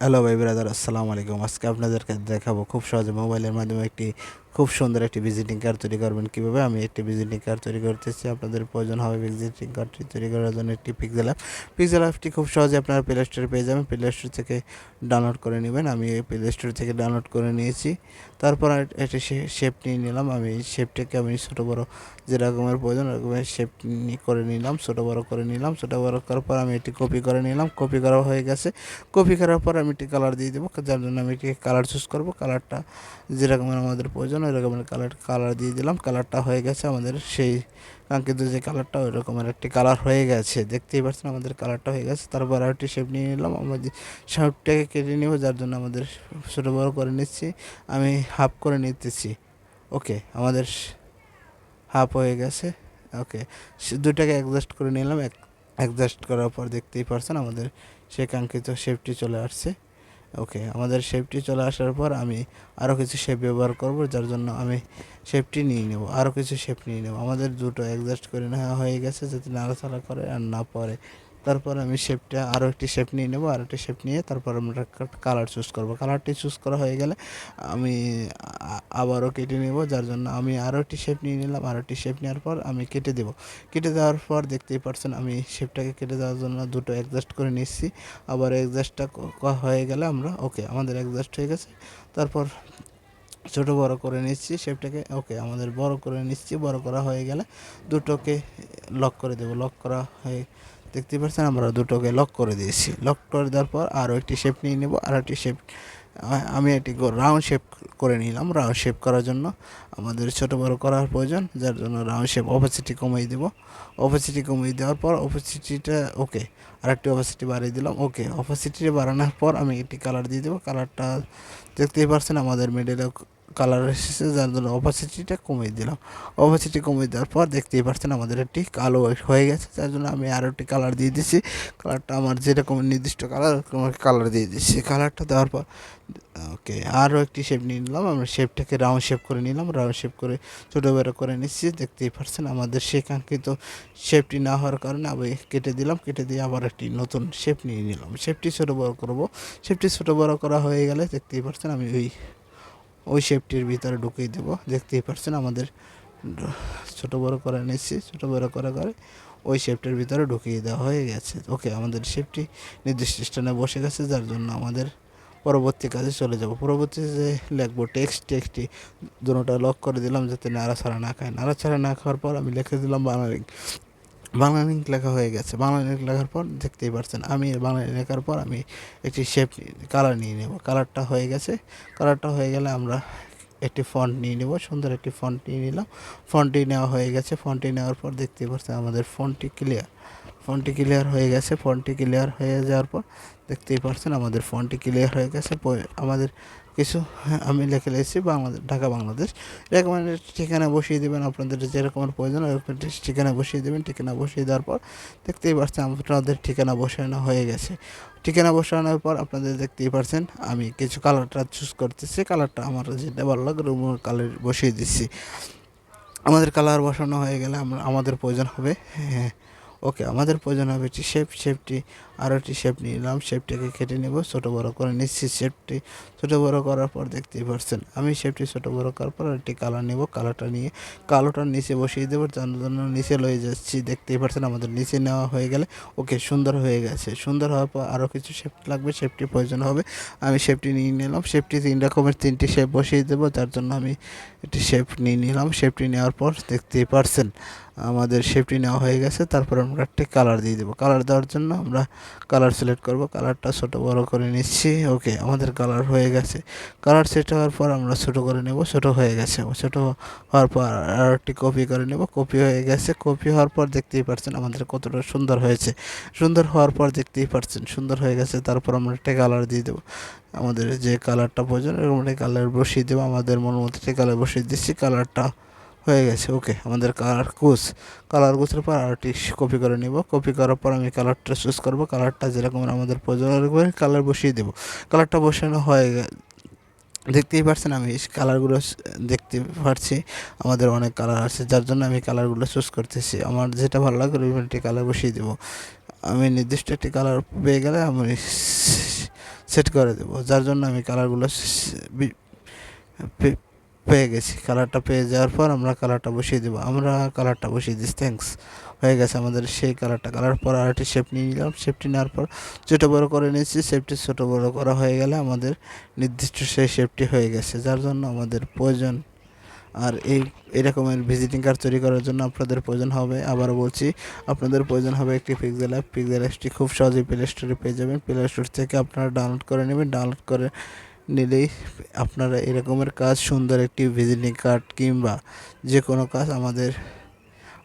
Hello ভাই brother আসসালামু আলাইকুম আজকে আপনাদেরকে দেখাবো খুব সহজে মোবাইলের মাধ্যমে একটি খুব সুন্দর একটি ভিজিটিং কার্ড তৈরি করবেন কীভাবে? আমি একটি ভিজিটিং কার্ড তৈরি করতেছি। আপনাদের প্রয়োজন হবে ভিজিটিং কার্ডটি তৈরি করার জন্য একটি পিক্সেল অ্যাপ পিক্সেল অ্যাপটি খুব সহজে আপনারা প্লে স্টোরে পেয়ে যাবেন। প্লে স্টোর থেকে ডাউনলোড করে নেবেন। আমি এই প্লে স্টোর থেকে ডাউনলোড করে নিয়েছি। তারপর একটি শেপ নিয়ে নিলাম। আমি এই শেপটাকে আমি ছোটো বড়ো যে রকমের প্রয়োজন ওরকমের শেপ করে নিলাম। ছোটো বড়ো করে নিলাম। ছোটো বড়ো করার পর আমি এটি কপি করে নিলাম। কপি করা হয়ে গেছে। কপি করার পর আমি একটি কালার দিয়ে দেবো। যার জন্য আমি একটি কালার চুজ করব। কালারটা যেরকমের আমাদের প্রয়োজন ওই রকমের কালার কালার দিয়ে দিলাম। কালারটা হয়ে গেছে আমাদের সেই কাঙ্ক্ষিত যে কালারটা ওই রকমের একটি কালার হয়ে গেছে। দেখতেই পাচ্ছেন আমাদের কালারটা হয়ে গেছে। তারপর আরেকটি শেপ নিয়ে নিলাম। আমাদের শেপটাকে কেটে নেব, যার জন্য আমাদের ছোটো বড়ো করে নিচ্ছি। আমি হাফ করে নিতেছি। ওকে আমাদের হাফ হয়ে গেছে। ওকে দুটাকে অ্যাডজাস্ট করে নিলাম। অ্যাডজাস্ট করার পর দেখতেই পারছেন আমাদের সে কাঙ্ক্ষিত শেপটি চলে আসছে। ওকে, আমাদের শেপটি চলে আসার পর আমি আরও কিছু শেপ ব্যবহার করব, যার জন্য আমি শেপটি নিয়ে নেব আরও কিছু শেপ নিয়ে নেব। আমাদের দুটো অ্যাডজাস্ট করে নেওয়া হয়ে গেছে, যাতে নাড়াচাড়া করে আর না পরে তারপর আমি শেপটা আরও একটি শেপ নিয়ে নেব আর একটি শেপ নিয়ে তারপর আমরা কালার চুজ করব। কালারটি চুজ করা হয়ে গেলে আমি আবারও কেটে নেব, যার জন্য আমি আরও একটি শেপ নিয়ে নিলাম আরও একটি শেপ নেওয়ার পর আমি কেটে দেব। কেটে দেওয়ার পর দেখতেই পারছেন আমি শেপটাকে কেটে দেওয়ার জন্য দুটো অ্যাডজাস্ট করে নিচ্ছি। আবার অ্যাডজাস্টটা হয়ে গেলে আমরা ওকে আমাদের অ্যাডজাস্ট হয়ে গেছে। তারপর ছোট বড় করে নিচ্ছি শেপটাকে। ওকে, আমাদের বড় করে নিচ্ছি, বড় করা হয়ে গেলে দুটোকে লক করে দেবো। লক করা হয়ে, দেখতে পাচ্ছেন আমরা দুটোকে লক করে দিয়েছি। লক করে দেওয়ার পর আরও একটি শেপ নিয়ে নেব আর একটি শেপ আমি একটি রাউন্ড শেপ করে নিলাম। রাউন্ড শেপ করার জন্য আমাদের ছোট বড় করার প্রয়োজন, যার জন্য রাউন্ড শেপ অপাসিটি কমিয়ে দেবো। অপাসিটি কমিয়ে দেওয়ার পর অপাসিটিটা ওকে আরেকটি অপাসিটি বাড়িয়ে দিলাম ওকে অপাসিটি বাড়ানোর পর আমি একটি কালার দিয়ে দেবো। কালারটা দেখতেই পারছেন আমাদের মিডলে কালার এসেছে, যার জন্য অপাসিটিটা কমিয়ে দিলাম। অপাসিটি কমিয়ে দেওয়ার পর দেখতেই পাচ্ছেন আমাদের একটি কালো হয়ে গেছে, যার জন্য আমি আরও একটি কালার দিয়ে দিচ্ছি কালারটা আমার যেরকম নির্দিষ্ট কালার কালার দিয়ে দিচ্ছি কালারটা দেওয়ার পর ওকে আরও একটি শেপ নিয়ে নিলাম। আমরা শেপটাকে রাউন্ড শেপ করে নিলাম। রাউন্ড শেপ করে ছোটো বড়ো করে নিচ্ছি। দেখতেই পাচ্ছেন আমাদের সে কাঙ্ক্ষিত শেপটি না হওয়ার কারণে আমি কেটে দিলাম। কেটে দিয়ে আবার একটি নতুন শেপ নিয়ে নিলাম। শেপটি ছোটো বড়ো করব। শেপটি ছোটো বড়ো করা হয়ে গেলে দেখতেই পাচ্ছেন আমি ওই ওই শেপটির ভিতরে ঢুকিয়ে দেব। দেখতেই পারছেন আমাদের ছোট বড় করে নিচ্ছি, ছোট বড় করে করে ওই শেপটির ভিতরে ঢুকিয়ে দেওয়া হয়ে গেছে। ওকে, আমাদের শেপটি নির্দিষ্ট স্থানে বসে গেছে, যার জন্য আমাদের পরবর্তী কাজে চলে যাব। পরবর্তীতে যে লিখব টেক্সট টেক্সটি দুটোটা লক করে দিলাম যাতে নাড়াছাড়া না খায়। নাড়াছাড়া না খাওয়ার পর আমি লিখে দিলাম বাংলা বাংলা লিঙ্ক লেখা হয়ে গেছে। বাংলা লিঙ্ক লেখার পর দেখতেই পারছেন, আমি বাংলা লেখার পর আমি একটি শেপ কালার নিয়ে নেব। কালারটা হয়ে গেছে। কালারটা হয়ে গেলে আমরা একটি ফন্ট নিয়ে নেব। সুন্দর একটি ফন্ট নিয়ে নিলাম। ফন্টটি নেওয়া হয়ে গেছে। ফন্টটি নেওয়ার পর দেখতেই পাচ্ছেন আমাদের ফন্টটি ক্লিয়ার ফোনটি ক্লিয়ার হয়ে গেছে। ফোনটি ক্লিয়ার হয়ে যাওয়ার পর দেখতেই পাচ্ছেন আমাদের ফোনটি ক্লিয়ার হয়ে গেছে। আমাদের কিছু হ্যাঁ, আমি লিখে লিখেছি বাংলাদেশ ঢাকা বাংলাদেশ। রেকমেন্ডেড ঠিকানা বসিয়ে দেবেন। আপনাদের যেরকম প্রয়োজন ওরকম ঠিকানা বসিয়ে দেবেন। ঠিকানা বসিয়ে দেওয়ার পর দেখতেই পাচ্ছেন আপনাদের ঠিকানা বসানো হয়ে গেছে। ঠিকানা বসানোর পর আপনাদের দেখতেই পাচ্ছেন আমি কিছু কালারটা চুজ করতেছি। কালারটা আমার যেটা ভালো লাগে রুমের কালার বসিয়ে দিচ্ছি। আমাদের কালার বসানো হয়ে গেলে আমরা আমাদের প্রয়োজন হবে হ্যাঁ ওকে আমাদের প্রয়োজন হবে শেপ শেপটি আরও একটি শেপ নিলাম শেপটাকে কেটে নেব, ছোটো বড় করে নিচ্ছি শেপটি ছোটো বড় করার পর দেখতেই পারছেন, আমি শেপটি ছোটো বড় করার পর একটি কালার নেব কালারটা নিয়ে কালোটার নিচে বসিয়ে দেবো যার জন্য নিচে লয়ে যাচ্ছি, দেখতেই পারছেন আমাদের নিচে নেওয়া হয়ে গেলে ওকে সুন্দর হয়ে গেছে। সুন্দর হওয়ার পর আরও কিছু শেপ লাগবে শেপটি প্রয়োজন হবে, আমি শেপটি নিয়ে নিলাম শেপটি তিন রকমের, তিনটি শেপ বসিয়ে দেবো, যার জন্য আমি একটি শেপ নিয়ে নিলাম শেপটি নেওয়ার পর দেখতেই পারছেন, আমাদের শেপটি নেওয়া হয়ে গেছে, তারপর আমরা একটি কালার দিয়ে দেবো। কালার দেওয়ার জন্য আমরা কালার সিলেক্ট করব কালারটা ছোট বড় করে নিচ্ছি ওকে আমাদের কালার হয়ে গেছে। কালার সেট হওয়ার পর আমরা ছোট করে নেব, ছোট হয়ে গেছে ছোট হওয়ার পর আর একটি কপি করে নেব কপি হয়ে গেছে কপি হওয়ার পর দেখতেই পাচ্ছেন আমাদের কতটা সুন্দর হয়েছে। সুন্দর হওয়ার পর দেখতেই পাচ্ছেন সুন্দর হয়ে গেছে, তারপর আমরা একটা কালার দিয়ে দেবো। আমাদের যে কালারটা প্রয়োজন, এরকম একটা কালার বসিয়ে দেবো, আমাদের মন মতো কালার বসিয়ে দিচ্ছি কালারটা হয়ে গেছে ওকে আমাদের কালার কুচ কালার কুচের পর আরটি কপি করে নিব। কপি করার পর আমি কালারটা চুজ করব। কালারটা যেরকম আমাদের প্রয়োজন কালার বসিয়ে দেবো। কালারটা বসানো হয়ে দেখতেই পাচ্ছেন আমি কালারগুলো দেখতে পাচ্ছি আমাদের অনেক কালার আছে, যার জন্য আমি কালারগুলো চুজ করতেছি। আমার যেটা ভালো লাগে, ওই কালার বসিয়ে দেবো। আমি নির্দিষ্ট একটি কালার পেয়ে গেলে আমি সেট করে দেবো। যার জন্য আমি কালারগুলো পেয়ে গেছি। কালারটা পেয়ে যাওয়ার পর আমরা কালারটা বসিয়ে দেবো। আমরা কালারটা বসিয়ে দিচ্ছি থ্যাঙ্কস হয়ে গেছে আমাদের সেই কালারটা কালার পর আরেকটি শেপ নিয়ে নিলাম। শেপটি নেওয়ার পর ছোটো বড়ো করে নিয়েছি। শেপটি ছোটো বড়ো করা হয়ে গেলে আমাদের নির্দিষ্ট সেই শেপটি হয়ে গেছে, যার জন্য আমাদের প্রয়োজন। আর এই এরকমের ভিজিটিং কার্ড তৈরি করার জন্য আপনাদের প্রয়োজন হবে আবার বলছি, আপনাদের প্রয়োজন হবে একটি পিক্সেল অ্যাপ পিক্সেল অ্যাপটি খুব সহজেই প্লে স্টোরে পেয়ে যাবেন। প্লে স্টোর থেকে আপনারা ডাউনলোড করে নেবেন। ডাউনলোড করে নিলেই আপনারা এরকমের কাজ, সুন্দর একটি ভিজিটিং কার্ড কিংবা যে কোনো কাজ আমাদের,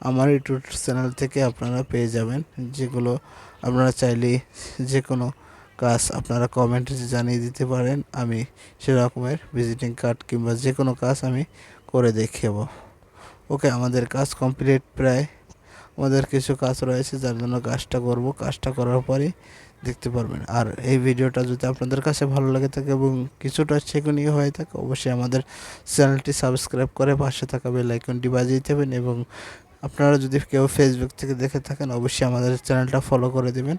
আমার ইউটিউব চ্যানেল থেকে আপনারা পেয়ে যাবেন, যেগুলো আপনারা চাইলেই যে কোনো কাজ আপনারা কমেন্টে জানিয়ে দিতে পারেন, আমি সেরকমের ভিজিটিং কার্ড কিংবা যে কোনো কাজ আমি করে দেখাবো ওকে, আমাদের কাজ কমপ্লিট প্রায়। আমাদের কিছু কাজ রয়েছে, যার জন্য কাজটা করব। কাজটা করার পরেই দেখতে পারবেন। আর এই ভিডিওটা যদি আপনাদের কাছে ভালো লাগে থাকে এবং কিছুটা শেখনীয় হয়ে থাকে, অবশ্যই আমাদের চ্যানেলটি সাবস্ক্রাইব করে পাশে থাকা বেল আইকনটি বাজিয়ে দেবেন এবং আপনারা যদি কেউ ফেসবুক থেকে দেখে থাকেন, অবশ্যই আমাদের চ্যানেলটা ফলো করে দেবেন।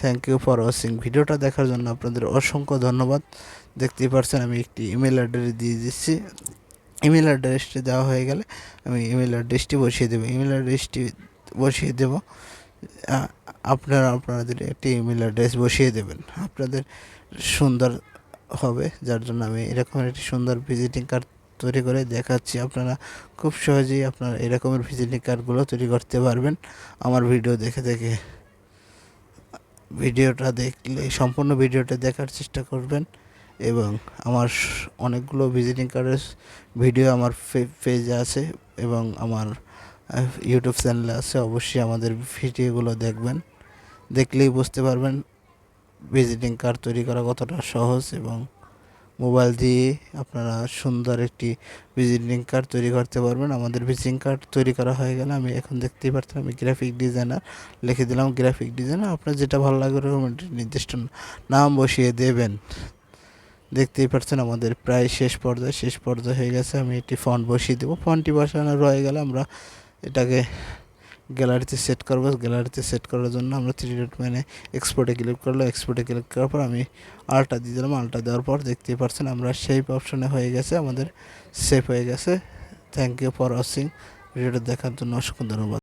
থ্যাংক ইউ ফর ওয়াচিং ভিডিওটা দেখার জন্য আপনাদের অসংখ্য ধন্যবাদ। দেখতেই পারছেন আমি একটি ইমেল অ্যাড্রেস দিয়ে দিচ্ছি। ইমেল অ্যাড্রেসটি দেওয়া হয়ে গেলে আমি ইমেল অ্যাড্রেসটি বসিয়ে দেবো। ইমেল অ্যাড্রেসটি বসিয়ে দেব। আপনারা আপনাদের একটি ইমেল অ্যাড্রেস বসিয়ে দেবেন। আপনাদের সুন্দর হবে, যার জন্য আমি এরকম একটি সুন্দর ভিজিটিং কার্ড তৈরি করে দেখাচ্ছি। আপনারা খুব সহজেই আপনারা এরকমের ভিজিটিং কার্ডগুলো তৈরি করতে পারবেন। আমার ভিডিও দেখে দেখে ভিডিওটা দেখলে, সম্পূর্ণ ভিডিওটা দেখার চেষ্টা করবেন এবং আমার অনেকগুলো ভিজিটিং কার্ডের ভিডিও আমার পেজে আছে এবং আমার ইউটিউব চ্যানেলে আছে, অবশ্যই আমাদের ভিডিওগুলো দেখবেন। দেখলেই বুঝতে পারবেন ভিজিটিং কার্ড তৈরি করা কতটা সহজ এবং মোবাইল দিয়ে আপনারা সুন্দর একটি ভিজিটিং কার্ড তৈরি করতে পারবেন। আমাদের ভিজিটিং কার্ড তৈরি করা হয়ে গেলে আমি এখন দেখতেই পারতাম আমি গ্রাফিক ডিজাইনার লিখে দিলাম গ্রাফিক ডিজাইনার আপনার যেটা ভালো লাগে ওরকম নির্দিষ্ট নাম বসিয়ে দেবেন। দেখতেই পাচ্ছেন আমাদের প্রায় শেষ পর্যায়ে শেষ পর্যায়ে হয়ে গেছে। আমি একটি ফন্ট বসিয়ে দেবো। ফন্টটি বসানো রয়ে গেলে আমরা এটাকে গ্যালারিতে সেট করব। গ্যালারিতে সেট করার জন্য আমরা থ্রি ডট ম্যানে এক্সপোর্টে ক্লিক করল এক্সপোর্টে ক্লিক করার পর আমি আলটা দিয়ে দিলাম। আলটা দেওয়ার পর দেখতেই পাচ্ছেন আমরা সেই অপশনে হয়ে গেছে। আমাদের সেফ হয়ে গেছে। থ্যাংক ইউ ফর ওয়াচিং ভিডিওটা দেখার জন্য অসংখ্য ধন্যবাদ।